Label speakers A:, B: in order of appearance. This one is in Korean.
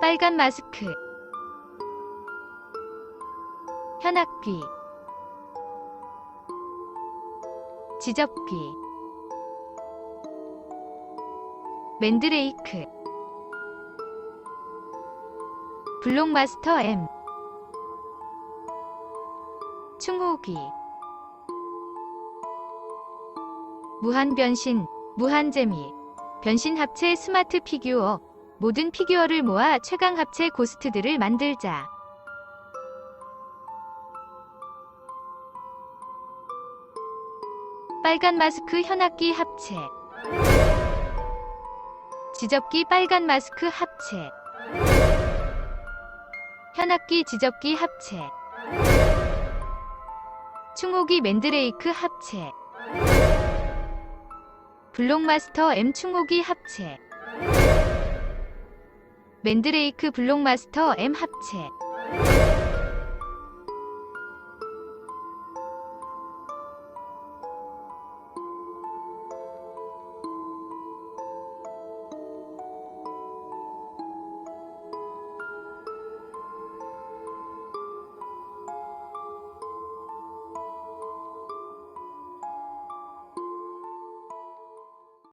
A: 빨간 마스크. 현악귀 지접귀 맨드레이크. 블록마스터 M. 충호기. 무한변신, 무한재미. 변신 합체 스마트 피규어 모든 피규어를 모아 최강 합체 고스트들을 만들자. 빨간 마스크 현악기 합체. 지접기 빨간 마스크 합체. 현악기 지접기 합체. 충호기 맨드레이크 합체. 블록마스터 M 충호기 합체 맨드레이크 블록마스터 M 합체